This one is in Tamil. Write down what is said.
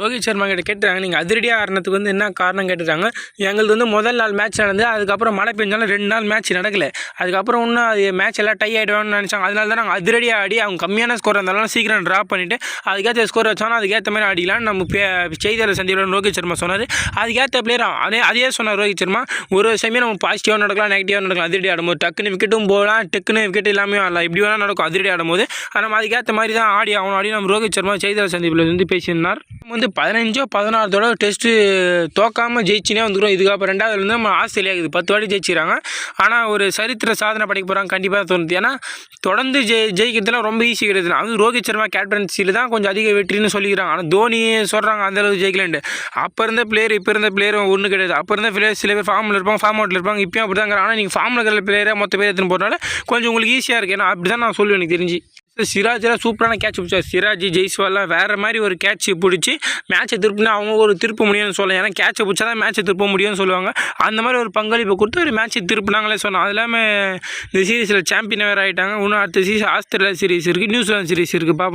ரோஹித் சர்மா கிட்ட கேட்டுறாங்க. நீங்கள் அதிரடியாக ஆடுறதுக்கு வந்து என்ன காரணம் கேட்டுட்டாங்க? எங்களுக்கு வந்து முதல் நாள் மேட்ச் நடந்து அதுக்கப்புறம் மழை பெஞ்சாலும் ரெண்டு நாள் மேட்ச் நடக்கல. அதுக்கப்புறம் இன்னும் அது மேட்ச் எல்லாம் டை ஆகிடுவான்னு நினச்சாங்க. அதனால தான் நாங்கள் அதிரடியாக ஆடி அவங்க கம்மியான ஸ்கோர் இருந்தாலும் சீக்கிரம் ட்ராப் பண்ணிவிட்டு அதுக்கேற்ற ஸ்கோர் வச்சாலும் அதுக்கேற்ற மாதிரி ஆடிக்கலாம்னு நம்ம பே செய்தியாளர் சந்திப்பில் ரோஹித் சர்மா சொன்னார். அதுக்கேற்ற பிளேயர் அதே அதே சொன்னார் ரோஹித் சர்மா. ஒரு சமயம் நம்ம பாசிட்டிவாக நடக்கலாம் நெகட்டிவாக நடக்கலாம். அதிரடி ஆடும்போது டக்குன்னு விக்கெட்டும் போகலாம். டக்குன்னு விக்கெட் இல்லாமல் ஆடலாம். இப்படி வேணால் நடக்கும். அதிரடி ஆடும்போது. ஆனால் நம்ம அதுக்கேற்ற மாதிரி தான் ஆடி ஆகணும் ஆடி நம்ம ரோஹித் சர்மா செய்தியாளர் சந்திப்பில் வந்து பேசியிருந்தார். வந்து பதினஞ்சோ பதினாறு தடவை டெஸ்ட்டு தோக்காமல் ஜெயிச்சுனே வந்துடும் இதுக்கப்புறம் ரெண்டாவது வந்து நம்ம ஆஸ்திரேலியா இது பத்து வாட்டி ஜெயிச்சுக்கிறாங்க. ஆனால் ஒரு சரித்திர சாதனை படைக்க போகிறாங்க கண்டிப்பாக தோணுது. ஏன்னா தொடர்ந்து ஜெய் ஜெயிக்கிறதுலாம் ரொம்ப ஈஸி கிடையாது. அது ரோஹித் சர்மா கேப்டன்சியில் தான் கொஞ்சம் அதிக வெற்றின்னு சொல்லிக்கிறாங்க. ஆனால் தோனி சொல்கிறாங்க அந்தளவுக்கு ஜெயிக்கலன்ட்டு. அப்போ இருந்த பிளேயர் இப்போ இருந்த பிளேயர் ஒன்றும் கிடையாது. அப்போ இருந்த பிளேயர் சில பேர் ஃபார்மில் இருப்பாங்க ஃபார்ம் அவுட்டில் இருப்பாங்க. இப்போயும் அப்படி தான் ஆனால் நீங்கள் ஃபார்மில் இருக்கிற பிளேயராக மொத்த பேர் எடுத்துன்னு போகிறனால கொஞ்சம் உங்களுக்கு ஈஸியாக இருக்குது ஏன்னா அப்படி தான் நான் சொல்லுவேன் எனக்கு தெரிஞ்சு. சிராஜெலாம் சூப்பரான கேட்ச் பிடிச்சார். சிராஜ் ஜெய்ஸ்வால்லாம் வேறு மாதிரி ஒரு கேட்ச் பிடிச்சி மேட்ச்சை திருப்பினா அவங்க ஒரு திருப்ப முடியும்னு சொல்லலாம். ஏன்னா கேட்சை பிடிச்சா தான் மேட்ச்சை திருப்ப முடியும்னு சொல்லுவாங்க. அந்த மாதிரி ஒரு பங்களிப்பை கொடுத்து ஒரு மேட்ச்சை திருப்பினாங்களே சொன்னோம் அது இல்லாமல் இந்த சீரீஸில் சாம்பியன் வேறு ஆகிட்டாங்க இன்னும் அடுத்த சீரீஸ் ஆஸ்திரேலியா சீரீஸ் இருக்குது நியூசிலாந்து சீரீஸ் இருக்குது பாப்போம்.